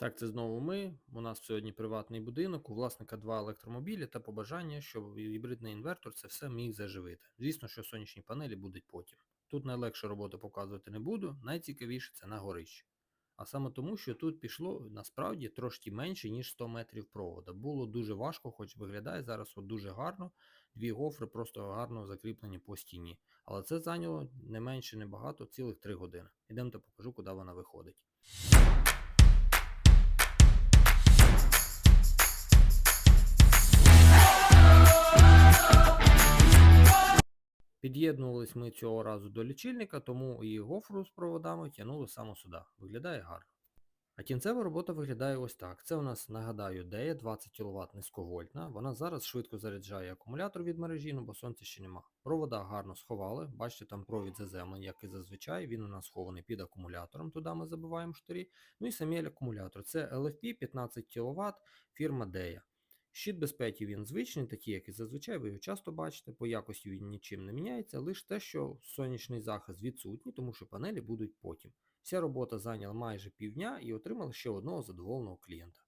Так, це знову ми. У нас сьогодні приватний будинок, у власника два електромобілі та побажання, щоб гібридний інвертор це все міг заживити. Звісно, що сонячні панелі будуть потім. Тут найлегше роботу показувати не буду, найцікавіше це на горищі. А саме тому, що тут пішло насправді трошки менше, ніж 100 метрів провода. Було дуже важко, хоч виглядає зараз от дуже гарно. Дві гофри просто гарно закріплені по стіні. Але це зайняло не менше, не багато, цілих 3 години. Ідемте покажу, куди вона виходить. Під'єднувались ми цього разу до лічильника, тому і гофру з проводами тягнули саме сюди. Виглядає гарно. А кінцева робота виглядає ось так. Це у нас, нагадаю, DEA 20 кВт низьковольтна. Вона зараз швидко заряджає акумулятор від мережі, ну бо сонця ще нема. Провода гарно сховали. Бачите, там провід заземлений, як і зазвичай. Він у нас схований під акумулятором, туди ми забиваємо штирі. Ну і самі акумулятор. Це LFP 15 кВт фірма DEA. Щит безпеки він звичний, такий, як і зазвичай, ви його часто бачите, по якості він нічим не міняється, лише те, що сонячний захист відсутній, тому що панелі будуть потім. Вся робота зайняла майже півдня і отримала ще одного задоволеного клієнта.